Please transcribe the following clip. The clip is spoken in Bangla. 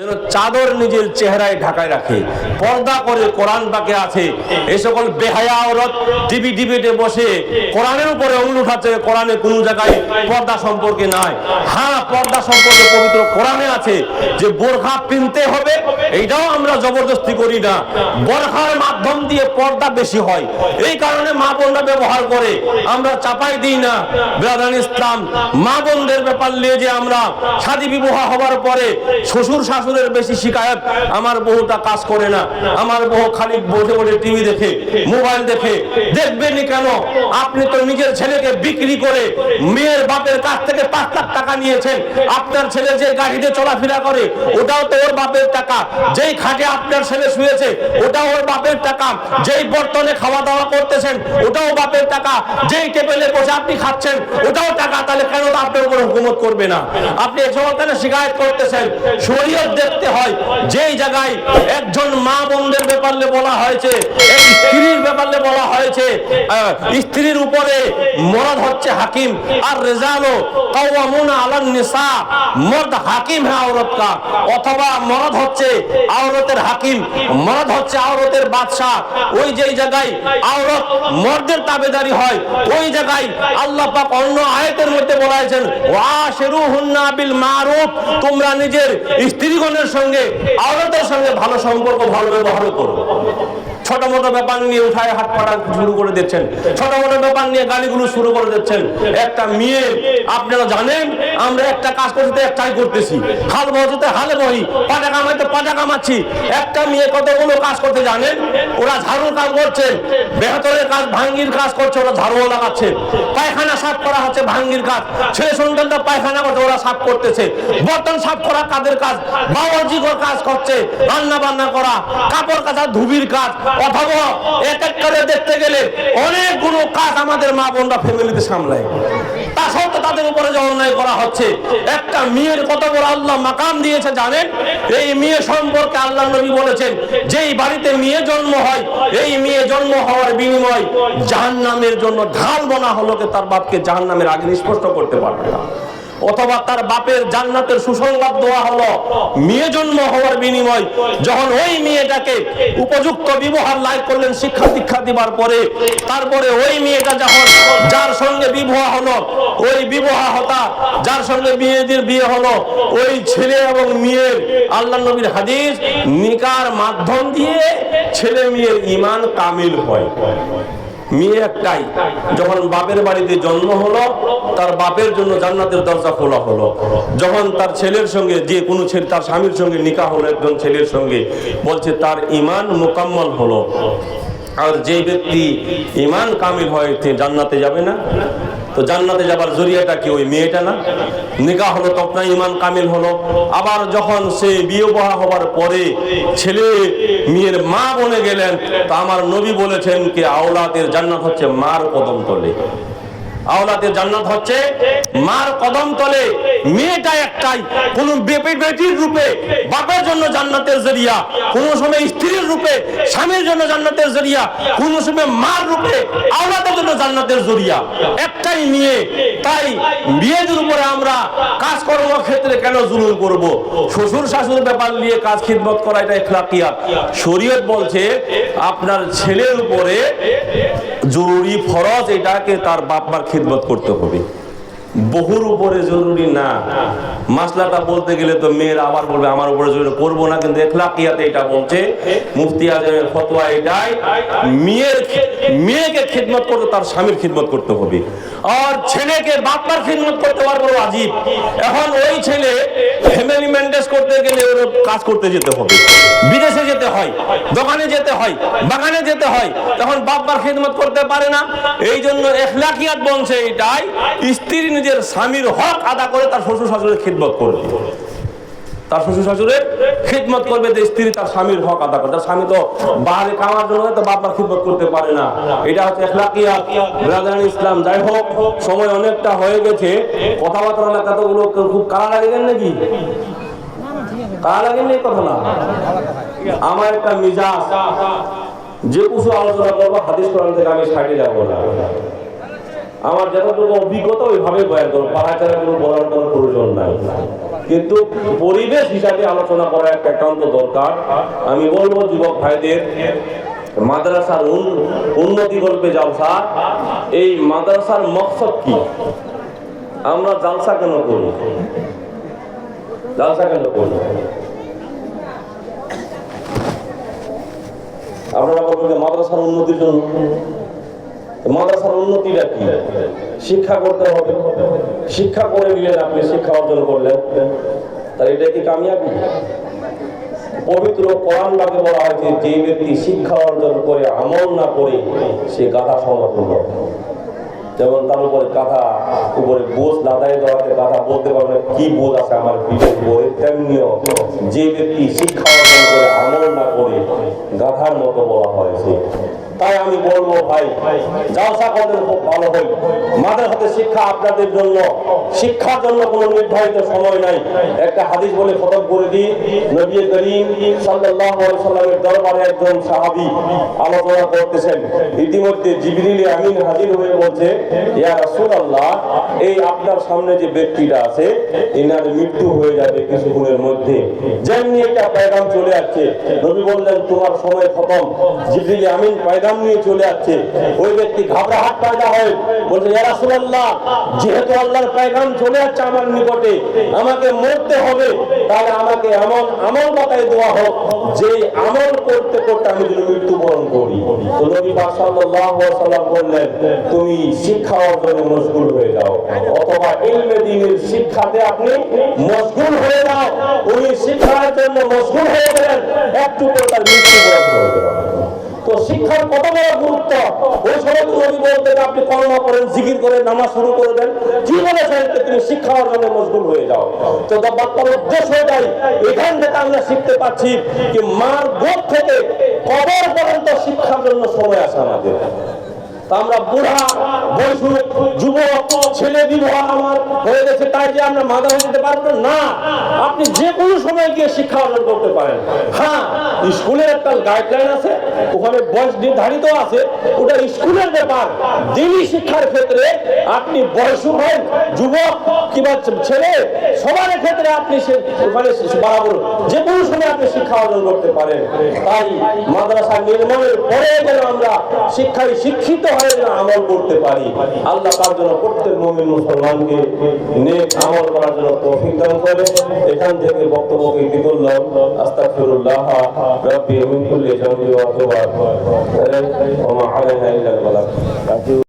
যেন চাদর নিজের চেহারায় ঢাকায় রাখে, পর্দা করে কোরআন পাকে আছে, এ সকল বেহায়া ওরত টিভি ডিবেটে বসে কোরআনের উপরে অঙ্গুল উঠাচ্ছে, কোরআনে কোনো জায়গায় পর্দা সম্পর্কে নাই। হ্যাঁ পর্দা সম্পর্কে পবিত্র কোরআনে আছে যে বোরখা পিনতে হবে, এইটাও আমরা জবরদস্তি করি না। বোরখার মাধ্যম দিয়ে পর্দা বেশি হয়। এই কারণে মা বোনরা ব্যবহার করে, আমরা চাপাই দিই না। ব্রাদান ইসলাম, মা বোনদের ব্যাপার নিয়ে যে আমরা শাদী বিবাহ হবার পরে শ্বশুর শাশুড়ের বেশি শিকায়ত আমার বহুটা কাজ করে না। আমার বহু খালি বসে বসে টিভি দেখে, মোবাইল দেখে। দেখবেনই কেন? আপনি তো নিজের ছেলেকে বিক্রি করে মেয়ের বাপের কাছ থেকে পাঁচ লাখ টাকা নিয়েছেন। আপনার ছেলে যে গাড়িতে চলাফেরা করে, ওটাও তো ওর বাপের টাকা। যেই খাটে আপনার ছেলে শুয়েছে, ওটাও ওর বাপের টাকা। যেই বর্তনে খাওয়া দাওয়া করতেছেন, ওটাও বাপের টাকা। যেই টেবিলে বসে আপনি খাচ্ছেন, ওটাও টাকা। তাহলে কেন আপনার উপর হুকুমত করবে না? আপনি এসব শিকায়ত করতেছেন? শরীয়ত দেখতে হয়। যেই জায়গায় একজন মা বোনদের ব্যাপারে বলা হয়েছে স্ত্রীর ব্যাপারে বলা হয়েছে স্ত্রীর উপরে মরদ হচ্ছে হাকিম, আর রেজালো কাওয়ামুন আলান নিসা, মর্দ হাকিম হ্যাঁ আওরত কা অথবা মরদ হচ্ছে আওরতের হাকিম, মরদ হচ্ছে আওরতের বাদশাহ। ওই যেই জায়গায় আওরত মর্দের তাবেদারি হয়, ওই জায়গায় আল্লাহ পাক অন্য আয়াতের মধ্যে বলা হয়েছেন, ওয়া শেরু হুন্না বিল মারুফ, তোমরা নিজের স্ত্রী স্ত্রীগণের সঙ্গে আগতের সঙ্গে ভালো সম্পর্ক ভালো ব্যবহার করো ছোট মোটো ব্যাপার নিয়ে উঠায় হাত পাটা শুরু করে দিচ্ছেন। ছোট মোটো ব্যাপার নিয়ে গালিগুলো শুরু করে দিচ্ছেন। একটা মেয়ে, আপনারা জানেন, আমরা একটা কাজ করতে, একটাই করতেছি। হাল বহতে হালে বহি, পাটা কামাইতে পাটা কামাচ্ছি। একটা মেয়ে কতগুলো কাজ করতে জানেন? ওরা ঝাড়ুর কাজ করছে, বেহতরের কাজ, ভাঙ্গির কাজ করছে, ওরা ঝাড়ু লাগাচ্ছে পায়খানা সাফ করা হচ্ছে, ভাঙ্গির কাজ। ছেলে সন্তানটা পায়খানা করছে, ওরা সাফ করতেছে। বর্তন সাফ করা কাদের কাজ? বাবাজি কাজ করছে রান্না বান্না করা, কাপড় কাচা ধুবির কাজ অথবা এক এক করে দেখতে গেলে অনেকগুলো কাজ আমাদের মা বোনরা ফ্যামিলিতে সামলায়। তা সত্ত্বেও তাদের উপরে যে অন্যায় করা হচ্ছে, একটা মেয়ের কত বড় আল্লাহ মাকাম দিয়েছে, জানেন? এই মেয়ে সম্পর্কে আল্লাহ নবী বলেছেন, যেই বাড়িতে মেয়ে জন্ম হয়, এই মেয়ে জন্ম হওয়ার বিনিময় জাহান্নামের জন্য ঢাল বনা হলোকে তার বাপকে জাহান্নামের আগে স্পষ্ট করতে পারবে না। অথবা তার বাপের জান্নাতের সুসংবাদ দেওয়া হলো। মেয়ে জন্ম হওয়ার বিনিময় যখন ওই মেয়েটাকে উপযুক্ত ব্যবহার লাইক করলেন শিক্ষা দীক্ষা দিবার পরে, তারপরে ওই মেয়েটা যখন যার সঙ্গে বিবাহ হলো, ওই বিবাহ হতা যার সঙ্গে মেয়েদের বিয়ে হলো, ওই ছেলে এবং মেয়ের আল্লাহ নবীর হাদিস নিকার মাধ্যম দিয়ে ছেলে মেয়ের ইমান কামিল হয়। মেয়ে একটাই। যখন বাপের বাড়িতে জন্ম হলো, তার বাপের জন্য জান্নাতের দরজা খোলা হলো। যখন তার ছেলের সঙ্গে, যে কোনো ছেলে, তার স্বামীর সঙ্গে নিকা হলো একজন ছেলের সঙ্গে, বলছে, তার ইমান মোকাম্মল হলো। আর যে ব্যক্তি ইমান কামিল হয় জান্নাতে যাবে না। তো জান্নাতে যাবার জরিয়াটা কি ওই মেয়েটা না? নিকা হলো তখন ইমান কামিল হলো। আবার যখন সে বিয়ে বহা হবার পরে ছেলে মেয়ের মা বনে গেলেন, তা আমার নবী বলেছেন কি, আওলাদের জান্নাত হচ্ছে মার কদম তলে আওলাদের জান্নাত হচ্ছে মার কদম তলে মেয়েটা একটাই, কোন বেপে বেটির রূপে বাপের জন্য জান্নাতের জরিয়া, কোন সময় স্ত্রীর রূপে স্বামীর জন্য জান্নাতের জরিয়া, কোন সময় মার রূপে আওলাদের জন্য জান্নাতের জরিয়া। একটাই মেয়ে, তাই বিয়েদের উপরে আমরা কাজকর্ম ক্ষেত্রে কেন জুলুম করব? শ্বশুর শাশুর ব্যাপার নিয়ে কাজ খিদমত করা এটা এখলাকিয়াত শরীয়ত বলছে, আপনার ছেলের উপরে জরুরি ফরজ এটাকে তার বাপমার খিদমত করতে হবে। বহুর উপরে জরুরি না। মাসলাটা বলতে গেলে তো মেয়ের আবার বলবে, আমার উপরে জরুরি করব না। কিন্তু এখলাকিয়াতে এটা বলছে, মুফতি আজমের ফতোয়া এটাই, মেয়ের মেয়েকে খিদমত করতে তার স্বামীর খিদমত করতে হবে। আর ছেলেকে বাপমার খিদমত করতে পারব আজীব এখন ওই ছেলে ফ্যামিলি মেনটেন্স করতে গেলে ওর কাজ করতে যেতে হবে। বিদেশে যেতে হয়, দোকানে যেতে হয়, বাগানে যেতে হয়, তখন বাপমার খিদমত করতে পারে না। এই জন্য এখলাকিয়াত বলছে এটাই স্ত্রী নিজের স্বামীর হক আদা করে তার শ্বশুর শাশুড়ের খিদমত করবে। তার শ্বশুর শাশুড়ের খিদমত করবে যে স্ত্রী তার স্বামীর হক আদা করে। তার স্বামী তো বাহারে কামার জন্য তো বাপমার খিদমত করতে পারে না। এটা হচ্ছে এখলাকিয়াত ব্রাদার ইসলাম, যাই হোক, সময় অনেকটা হয়ে গেছে। কথাবার্তা না কতগুলো খুব কারা লাগেন নাকি? কারা লাগেন এই কথা না? আমার একটা মিজাজ। যে কিছু আলোচনা করব, হাদিস কোরআন থেকে আমি সাইডে যাব না। আমার যতটুকু অভিজ্ঞতা ওইভাবে বয়ান করব পাড়াচারা কোনো বলার কোনো প্রয়োজন নাই। কিন্তু পরিবেশ হিসাবে আলোচনা করা একটা একান্ত দরকার। আমি বলব, যুবক ভাইদের, মাদ্রাসার উন- উন্নতি করবে জালসা। এই মাদ্রাসার মকসদ কি? আমরা জালসা কেন করি জালসা কেন করি আপনারা বলবেন মাদ্রাসার উন্নতির জন্য মাদ্রাসার উন্নতিটা কি? শিক্ষা করতে হবে। শিক্ষা করে দিলেন আপনি শিক্ষা অর্জন করলেন। তাহলে এটা কি কামিয়াবি? পবিত্র কোরআন বাকে বলা হয়েছে, যে ব্যক্তি শিক্ষা অর্জন করে, আমল না করে, সে গাধা সমতুল্য যেমন তার উপরে কাঁথা উপরে বোঝ লাদাই দেওয়াতে কাঁথা বলতে পারবে কি বোঝ আছে আমার পিঠের উপরে তেমনিও যে ব্যক্তি শিক্ষা অর্জন করে আমল না করে, গাধার মতো বলা হয়েছে তাই আমি বলব, ভাই, জালসা করলে খুব ভালো হয়। মাদের হাতে শিক্ষা আপনাদের জন্য। শিক্ষার জন্য কোনো নির্ধারিত সময় নাই। একটা হাদিস বলে খতম করে দিই। নবী করিম সাল্লাল্লাহু আলাইহি সাল্লামের দরবারে একজন সাহাবী আলোচনা করতেছেন। ইতিমধ্যে জিবরিল আমিন হাজির হয়ে বলছে, ইয়া রাসূলুল্লাহ এই আপনার সামনে যে ব্যক্তিটা আছে, এনার মৃত্যু হয়ে যাবে কিছুক্ষণের মধ্যে। যেমনি একটা পয়গাম চলে যাচ্ছে, নবী বললেন, তোমার সময় খতম। জিবরিল আমিন পয়গাম নিয়ে চলে যাচ্ছে। ওই ব্যক্তি ঘাবড়াহাট পয়দা হয়। বলছে, ইয়া রাসূলুল্লাহ, যেহেতু আল্লাহর পয়গাম চলে যাচ্ছে আমার নিকটে, আমাকে মরতে হবে। তাহলে আমাকে এমন আমল বাতায় দেওয়া হোক, যে আমল করতে করতে আমি যেন মৃত্যুবরণ করি। তো নবী পাক সাল্লাল্লাহু আলাইহি সাল্লাম বললেন, তুমি শিক্ষা অর্জনে মশগুল হয়ে যাও। অথবা ইলমে শিক্ষাতে আপনি মশগুল হয়ে যাও। উনি শিক্ষার জন্য মশগুল হয়ে গেলেন। একটু করে তার মৃত্যুবরণ তো শিক্ষার কত বড় গুরুত্ব? ওই সময় নবী বলতেন, আপনি কর্ম করেন, জিকির করে নামাজ শুরু করে দেন। কি বলেছেন যে তুমি শিক্ষা অর্জনে মশগুল হয়ে যাও। তো বক্তার উদ্দেশ্য এটাই। এখান থেকে আমরা শিখতে পাচ্ছি যে মার গোপ থেকে কবর পর্যন্ত শিক্ষার জন্য সময় আছে আমাদের। আমরা বুড়া যুবক হয়ে গেছে, তাই হয়ে না। আপনি সময় গিয়ে শিক্ষা অর্জন করতে পারেন। হ্যাঁ একটা গাইডলাইন আছে, ওখানে বয়স নির্ধারিত আছে ওটা স্কুলের ব্যাপার। দিনই শিক্ষার ক্ষেত্রে আপনি বয়সু হন যুবক কিংবা ছেলে, সবার ক্ষেত্রে আপনি ওখানে বরাবর যে কোনো সময় আপনি শিক্ষা অর্জন করতে পারেন। তাই মাদ্রাসা নির্মাণের পরে যেন আমরা শিক্ষায় শিক্ষিত হয়ে যেন আমল করতে পারি। আল্লাহ তার জন্য প্রত্যেক মমিন মুসলমানকে নেক আমল করার জন্য তৌফিক দান করে। এখান থেকে বক্তব্যকে কি করলাম। আস্তাগফিরুল্লাহ রাব্বি মিন কুল্লি জামবি ওয়া তুবা ওয়া মা আলাইনা ইল্লাল বালাগ